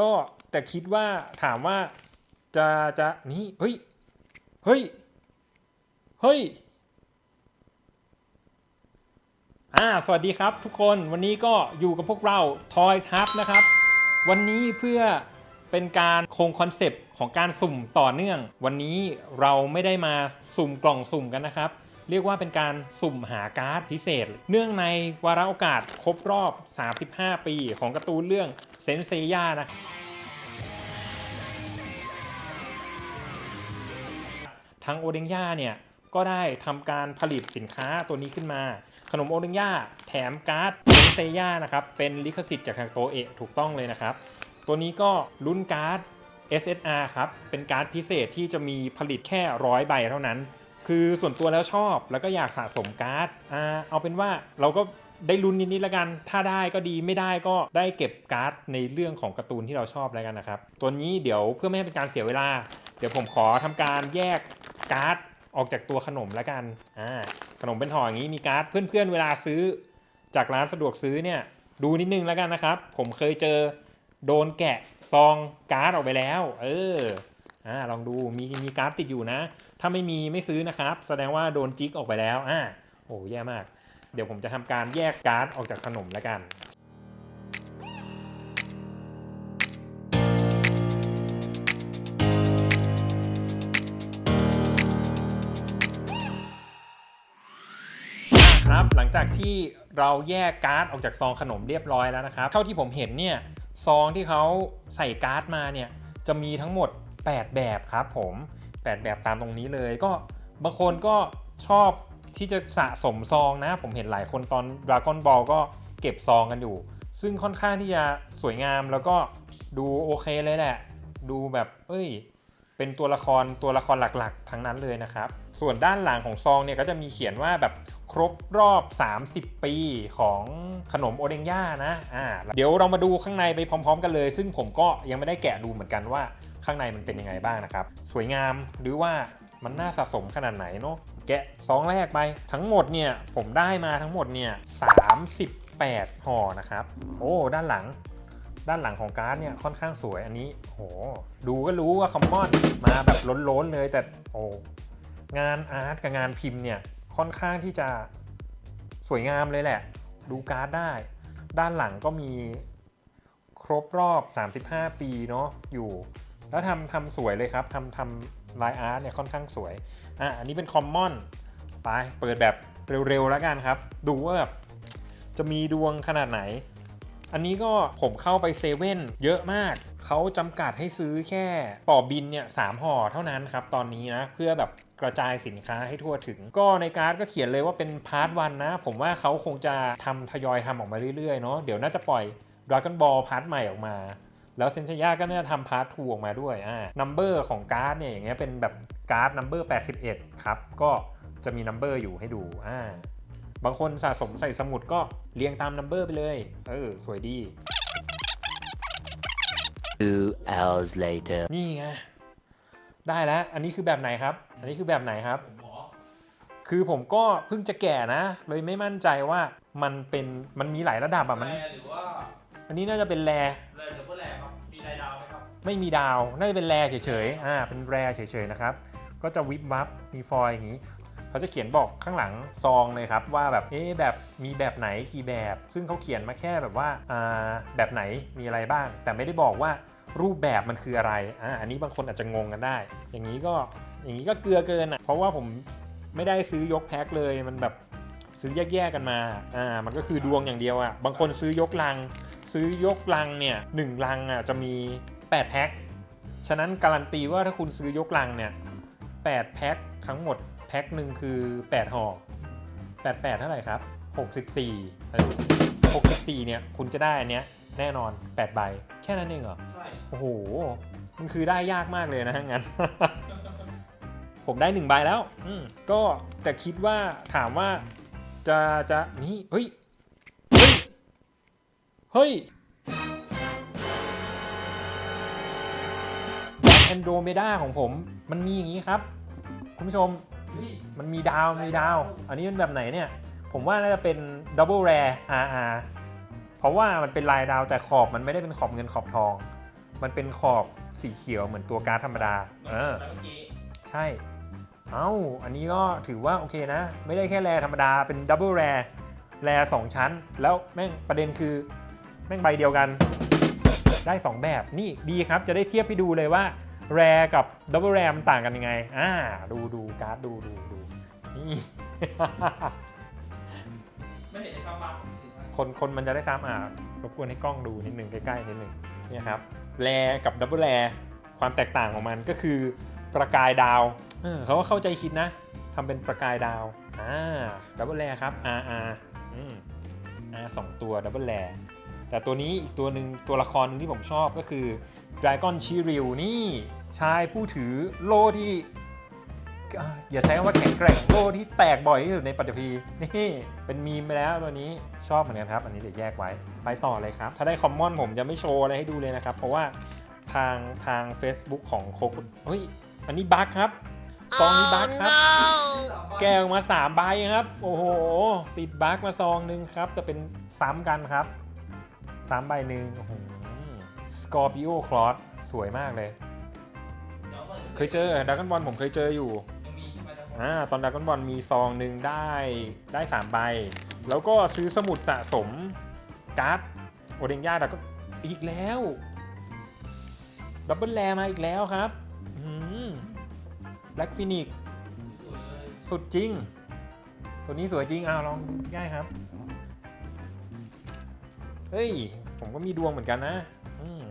ก็แต่คิดว่าถามว่าจะจะนี่เฮ้ยเฮ้ยเฮ้ยอ่าสวัสดีครับทุกคนวันนี้ก็อยู่กับพวกเรา Toy t u b นะครับ วันนี้เพื่อเป็นการคงคอนเซปต์ของการสุ่มต่อเนื่อง วันนี้เราไม่ได้มาสุ่มกล่องสุ่มกันนะครับ เรียกว่าเป็นการสุ่มหาการ์ดพิเศษ เนื่องในวาระโอกาสครบรอบ 35 ปีของการ์ตูนเรื่องเซนเซย่านะครับทางโอเดงย่าเนี่ยก็ได้ทำการผลิตสินค้าตัวนี้ขึ้นมา ขนมโอเดงย่าแถมการ์ดเซนเซย่านะครับ เป็นลิขสิทธิ์จากทางโตเอะถูกต้องเลยนะครับ ตัวนี้ก็ลุ้นการ์ด SSR ครับ เป็นการ์ดพิเศษที่จะมีผลิตแค่ร้อยใบเท่านั้น คือส่วนตัวแล้วชอบแล้วก็อยากสะสมการ์ดอ่าเอาเป็นว่าเราก็ได้ลุ้นนิดๆแล้วกัน ถ้าได้ก็ดีไม่ได้ก็ได้เก็บการ์ดในเรื่องของการ์ตูนที่เราชอบแล้วกันนะครับ ตัวนี้เดี๋ยวเพื่อไม่ให้เป็นการเสียเวลา เดี๋ยวผมขอทำการแยกการ์ดออกจากตัวขนมแล้วกัน อ่า ขนมเป็นห่ออย่างนี้มีการ์ดเพื่อนๆเวลาซื้อ จากร้านสะดวกซื้อเนี่ยดูนิดนึงแล้วกันนะครับ ผมเคยเจอโดนแกะซองการ์ดออกไปแล้ว เออ อ่าลองดูมีมีการ์ดติดอยู่นะ ถ้าไม่มีไม่ซื้อนะครับ แสดงว่าโดนจิกออกไปแล้วอ่าโอ้แย่มาก เดี๋ยวผมจะทำการแยกการ์ดออกจากขนมแล้วกันครับหลังจากที่เราแยกการ์ดออกจากซองขนมเรียบร้อยแล้วนะครับเท่าที่ผมเห็นเนี่ยซองที่เขาใส่การ์ดมาเนี่ยจะมีทั้งหมด 8 แบบครับผม 8 แบบตามตรงนี้เลย ก็บางคนก็ชอบที่จะสะสมซองนะ ผมเห็นหลายคนตอน Dragon Ball ก็เก็บซองกันอยู่ ซึ่งค่อนข้างที่จะสวยงามแล้วก็ดูโอเคเลยแหละ ดูแบบ เอ้ย เป็นตัวละครตัวละครหลักๆ ทั้งนั้นเลยนะครับ ส่วนด้านหลังของซองเนี่ยก็จะมีเขียนว่าแบบครบรอบ 30 ปีของขนมโอเดงย่านะ อ่า เดี๋ยวเรามาดูข้างในไปพร้อม ๆ กันเลย ซึ่งผมก็ยังไม่ได้แกะดูเหมือนกันว่า ข้างในมันเป็นยังไงบ้างนะครับ สวยงามหรือว่ามันน่าสะสมขนาดไหนเนาะแกะซองแรกไปทั้งหมดเนี่ยผมได้มาทั้งหมดเนี่ย38ห่อนะครับ โอ้ด้านหลัง ด้านหลังของการ์ดเนี่ยค่อนข้างสวยอันนี้โหดูก็รู้ว่าคอมมอนมาแบบล้นๆเลยแต่โอ้งานอาร์ตกับงานพิมพ์เนี่ยค่อนข้างที่จะสวยงามเลยแหละ ดูการ์ดได้ ด้านหลังก็มีครบรอบ 35 ปีเนาะอยู่ แล้วทำทำสวยเลยครับทำทำลายอาร์ตเนี่ยค่อนข้างสวยอะอันนี้เป็นคอมมอนไปเปิดแบบเร็วๆแล้วกันครับ ดูว่าแบบจะมีดวงขนาดไหน อันนี้ก็ผมเข้าไปเซเว่นเยอะมาก เขาจำกัดให้ซื้อแค่ต่อบินเนี่ยสามห่อเท่านั้นครับ ตอนนี้นะ เพื่อแบบกระจายสินค้าให้ทั่วถึง ก็ในการ์ดก็เขียนเลยว่าเป็นพาร์ทวันนะ ผมว่าเขาคงจะทำทยอยทำออกมาเรื่อยๆเนาะเดี๋ยวน่าจะปล่อย Dragon Ball พาร์ทใหม่ออกมา แล้วเซนเชย่าก็น่าจะทำพาร์ท2ออกมาด้วยอ่านัมเบอร์ของการ์ดเนี่ยอย่างเงี้ยเป็นแบบการ์ดนัมเบอร์81 ครับ ก็จะมีนัมเบอร์อยู่ให้ดูอ่าบางคนสะสมใส่สมุดก็เรียงตามนัมเบอร์ไปเลย เออ สวยดี Two hours later. นี่ไง ได้แล้ว อันนี้คือแบบไหนครับ อันนี้คือแบบไหนครับ คือผมก็เพิ่งจะแก่นะ เลยไม่มั่นใจว่ามันเป็น มันมีหลายระดับอะมันแรหรือว่า อันนี้น่าจะเป็นแรแรหรือว่าแร ไม่มีดาวน่าจะเป็นแรเฉยๆอ่าเป็นแรเฉยๆนะครับก็จะวิบวับมีฟอยอย่างนี้เขาจะเขียนบอกข้างหลังซองเลยครับว่าแบบเอ๊ะแบบมีแบบไหนกี่แบบ ซึ่งเขาเขียนมาแค่แบบว่าอ่าแบบไหนมีอะไรบ้าง แต่ไม่ได้บอกว่ารูปแบบมันคืออะไรอ่าอันนี้บางคนอาจจะงงกันได้ อย่างนี้ก็อย่างนี้ก็เกลือเกินอะเพราะว่าผมไม่ได้ซื้อยกแพ็คเลยมันแบบซื้อแยกๆกันมาอ่ามันก็คือดวงอย่างเดียวอะบางคนซื้อยกลัง ซื้อยกลังเนี่ยหนึ่งลังอะจะมี 8 แพ็ค ฉะนั้นการันตีว่าถ้าคุณซื้อยกลังเนี่ย 8 แพ็คทั้งหมดแพ็คหนึ่งคือ 8ห่อ88 เท่าไหร่ครับ 64เออ64 เนี่ย คุณจะได้อันเนี้ยแน่นอน 8 ใบ แค่นั้นเองเหรอ ใช่ โอ้โห มันคือได้ยากมากเลยนะงั้น ผมได้หนึ่งใบแล้วอืมก็แต่คิดว่าถามว่าจะจะนี่ เฮ้ย เฮ้ย เฮ้ย แอนโดเมดาของผม มันมีอย่างนี้ครับ คุณผู้ชมมันมีดาวมีดาว อันนี้เป็นแบบไหนเนี่ย ผมว่าน่าจะเป็นดับเบิลแรร์ RR เพราะว่ามันเป็นลายดาวแต่ขอบมันไม่ได้เป็นขอบเงินขอบทอง มันเป็นขอบสีเขียวเหมือนตัวการ์ดธรรมดา เออ ใช่ เอ้า อันนี้ก็ถือว่าโอเคนะ ไม่ได้แค่แรธรรมดา เป็นดับเบิลแรแรสองชั้น แล้วแม่งประเด็นคือ แม่งใบเดียวกัน ได้ 2 แบบ นี่ดีครับ จะได้เทียบให้ดูเลยว่า แรกับดับเบิลแรมันต่างกันยังไง อ่า ดูดูการ์ดดูดูดูนี่ไม่เห็นไอ้ข้างบ้านผมถือคนคนมันจะได้ซ้ำอ่ารบกวนให้กล้องดูนิดหนึ่งใกล้ๆนิดหนึ่งเนี่ยครับแรกับดับเบิลแรความแตกต่างของมันก็คือประกายดาวเออเขาก็เข้าใจคิดนะทำเป็นประกายดาวอ่าดับเบิลแรครับ R R อืม R สองตัวดับเบิลแรแต่ตัวนี้อีกตัวหนึ่งตัวละครหนึงที่ผมชอบก็คือ Dragon c h i r i l นี่ ชายผู้ถือโล่ที่ อย่าใช้คำว่าแข็งแกร่งโล่ที่แตกบ่อยที่สุดในปัตตภีนี่เป็นมีมไปแล้วตัวนี้ชอบเหมือนกันครับ อันนี้เดี๋ยวแยกไว้ ไปต่อเลยครับ ถ้าได้คอมมอนผมจะไม่โชว์อะไรให้ดูเลยนะครับ เพราะว่าทางทาง Facebook ของโคคุเฮ้ยอันนี้บั๊กครับซองนี้บั๊กครับ แกออกมา3ใบครับ โอ้โห ติดบั๊กมาซองหนึ่งครับ จะเป็นซ้ำกันครับซ้ำใบหนึ่งโอ้โหสกอร์ปิโอคลอสสวยมากเลย เคยเจอดักกันบอลผมเคยเจออยู่ยังมีใช่ไหมครับผมอ่าตอนดักกันบอลมีซองหนึ่งได้ได้สามใบ แล้วก็ซื้อสมุดสะสมการ์ดโอเดนย่าดักก็อีกแล้วดับเบิลแรมาอีกแล้วครับแบล็กฟินิกสวยเลยสุดจริง ตัวนี้สวยจริงอ้าวลองง่ายครับ เฮ้ย ผมก็มีดวงเหมือนกันนะอืม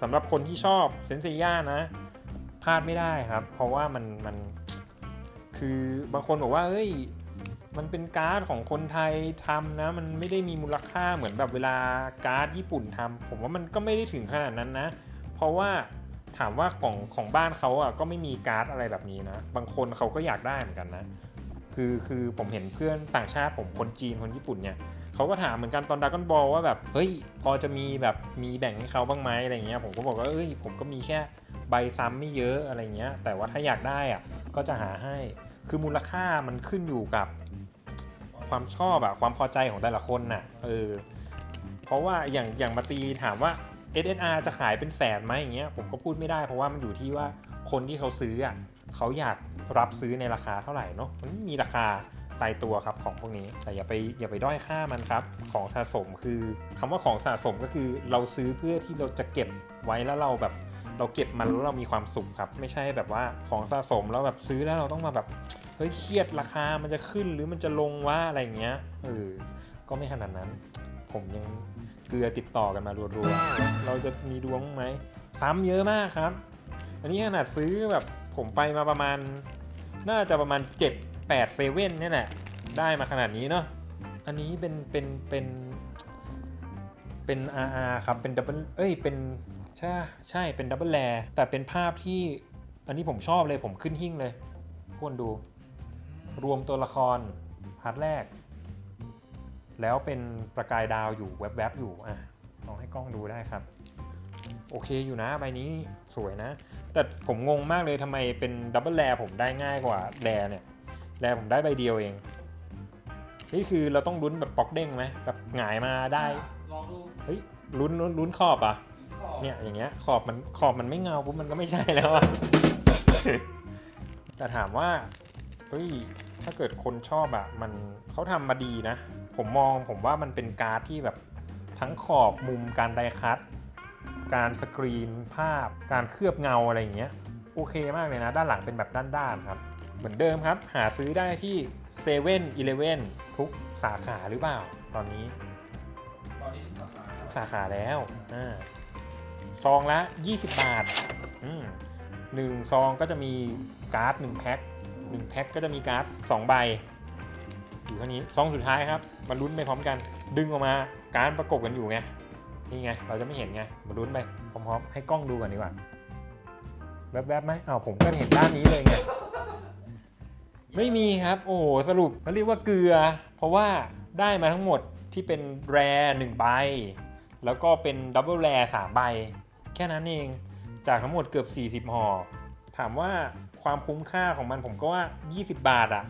สำหรับคนที่ชอบเซนเซียนะพ ลาดไม่ได้ครับ เพราะว่ามันมันคือบางคนบอกว่าเอ้ยมันเป็นการ์ดของคนไทยทำนะ มันไม่ได้มีมูลค่าเหมือนแบบเวลาการ์ดญี่ปุ่นทำผมว่ามันก็ไม่ได้ถึงขนาดนั้นนะ เพราะว่าถามว่าของของบ้านเขาอะก็ไม่มีการ์ดอะไรแบบนี้นะ บางคนเขาก็อยากได้เหมือนกันนะ คือคือผมเห็นเพื่อนต่างชาติผมคนจีนคนญี่ปุ่นเนี่ยเขาก็ถามเหมือนกันตอนดากอนบอลว่าแบบเฮ้ยพอจะมีแบบมีแบ่งให้เขาบ้างไหมอะไรเงี้ยผมก็บอกว่าเอ้ยผมก็มีแค่ ใบซ้ำไม่เยอะอะไรเงี้ย แต่ว่าถ้าอยากได้อะก็จะหาให้ คือมูลค่ามันขึ้นอยู่กับความชอบอะความพอใจของแต่ละคนน่ะ เออ เพราะว่าอย่างอย่างมาตีถามว่า SSR จะขายเป็นแสนไหมอย่างเงี้ย ผมก็พูดไม่ได้เพราะว่ามันอยู่ที่ว่าคนที่เขาซื้ออะเขาอยากรับซื้อในราคาเท่าไหร่เนาะมันม่มีราคาตายตัวครับของพวกนี้ แต่อย่าไปอย่าไปด้อยค่ามันครับ ของสะสมคือคำว่าของสะสมก็คือเราซื้อเพื่อที่เราจะเก็บไว้แล้วเราแบบ เราเก็บมันแล้วเรามีความสุขครับ ไม่ใช่แบบว่าของสะสมแล้วแบบซื้อแล้วเราต้องมาแบบเฮ้ยเครียดราคามันจะขึ้นหรือมันจะลงว่าอะไรอย่างเงี้ยเออก็ไม่ขนาดนั้น ผมยังเกลือติดต่อกันมารัวๆเราจะมีดวงไหมซ้ำเยอะมากครับ อันนี้ขนาดซื้อแบบผมไปมาประมาณ น่าจะประมาณ 7 8เซเว่นนี่ยแหละได้มาขนาดนี้เนาะอันนี้เป็นเป็นเป็นเป็น RR ครับเป็นดับเบิลเอ้ยเป็น ใช่ใช่เป็นดับเบิลแลแต่เป็นภาพที่อันนี้ผมชอบเลยผมขึ้นหิ้งเลยทุกคนดู รวมตัวละครพาร์ทแรก แล้วเป็นประกายดาวอยู่แวบๆอยู่อะลองให้กล้องดูได้ครับ โอเคอยู่นะใบนี้สวยนะ แต่ผมงงมากเลยทำไมเป็นดับเบิลแรผมได้ง่ายกว่าแรเนี่ยแรผมได้ใบเดียวเองนี่คือเราต้องลุ้นแบบปอกเด้งไหมแบบหงายมาได้ลองดูเฮ้ยลุ้นลุ้นลุ้นขอบอะขอบ เนี่ยอย่างเงี้ยขอบมันขอบมันไม่เงาปุ๊บมันก็ไม่ใช่แล้วอะแต่ถามว่าเฮ้ยถ้าเกิดคนชอบอะมันเขาทำมาดีนะ ผมมองผมว่ามันเป็นการ์ดที่แบบทั้งขอบมุมการไดคัตการสกรีนภาพ การเคลือบเงาอะไรอย่างเงี้ยโอเคมากเลยนะ ด้านหลังเป็นแบบด้านๆครับ เหมือนเดิมครับ หาซื้อได้ที่7 e เ e ่ e อทุกสาขาหรือเปล่า ตอนนี้ตอนนี้สาขาสาขาแล้วอ่า ซองละ 20 บาทหนึ่งซองก็จะมีการ์ดหนึ่งแพ็คหนึ่งแพ็คก็จะมีการ์ดสองใบอยู่เท่านี้ซองสุดท้ายครับมาลุ้นไปพร้อมกัน ดึงออกมาการประกบกันอยู่ไงนี่ไง เราจะไม่เห็นไงมาลุ้นไปพร้อมๆให้กล้องดูก่อนดีกว่าแวบๆไหมอ้าวผมก็เห็นด้านนี้เลยไงไม่มีครับ โอ้โหสรุปเขาเรียกว่าเกลือ เพราะว่าได้มาทั้งหมดที่เป็นแร่หนึ่งใบ แล้วก็เป็นดับเบิลแร่สามใบ แค่นั้นเอง จากทั้งหมดเกือบ 40ห่อ ถามว่าความคุ้มค่าของมันผมก็ว่า 20 บาทอะ่ะ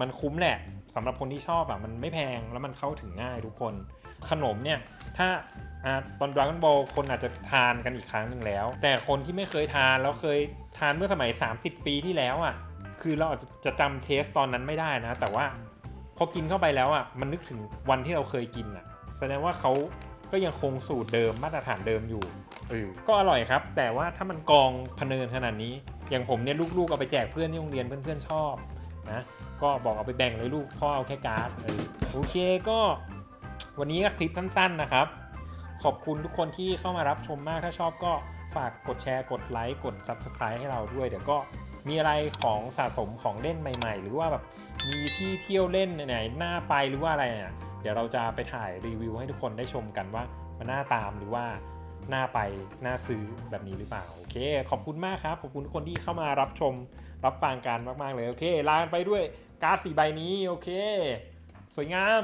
มันคุ้มแหละสำหรับคนที่ชอบอะ่ะ มันไม่แพงแล้วมันเข้าถึงง่ายทุกคน ขนมเนี่ย ถ้าอตอนดราก้อนบอลคนอาจจะทานกันอีกครั้งหนึ่งแล้ว แต่คนที่ไม่เคยทานแล้วเคยทานเมื่อสมัย 30 ปีที่แล้วอะ คือเราอาจจะจำเทสตอนนั้นไม่ได้นะ แต่ว่าพอกินเข้าไปแล้วอะ มันนึกถึงวันที่เราเคยกินอะ แสดงว่าเขาก็ยังคงสูตรเดิมมาตรฐานเดิมอยู่ ก็อร่อยครับ แต่ว่าถ้ามันกองพเนินขนาดนี้ อย่างผมเนี่ยลูกๆเอาไปแจกเพื่อนที่โรงเรียนเพื่อนๆชอบนะก็บอกเอาไปแบ่งเลยลูกพ่อเอาแค่การ์ดโอเคก็วันนี้ก็คลิปสั้นๆนะครับ ขอบคุณทุกคนที่เข้ามารับชมมากถ้าชอบก็ฝากกดแชร์กดไลค์กด Subscribe ให้เราด้วย เดี๋ยวก็มีอะไรของสะสมของเล่นใหม่ ๆ หรือว่าแบบมีที่เที่ยวเล่นไหนๆน่าไปหรือว่าอะไรเนี่ยเดี๋ยวเราจะไปถ่ายรีวิวให้ทุกคนได้ชมกันว่ามันน่าตามหรือว่า น่าไปน่าซื้อแบบนี้หรือเปล่าโอเค ขอบคุณมากครับ ขอบคุณทุกคนที่เข้ามารับชมรับฟังกันมาก ๆ เลย โอเคลากันไปด้วยการ์ดสีใบนี้ โอเค สวยงาม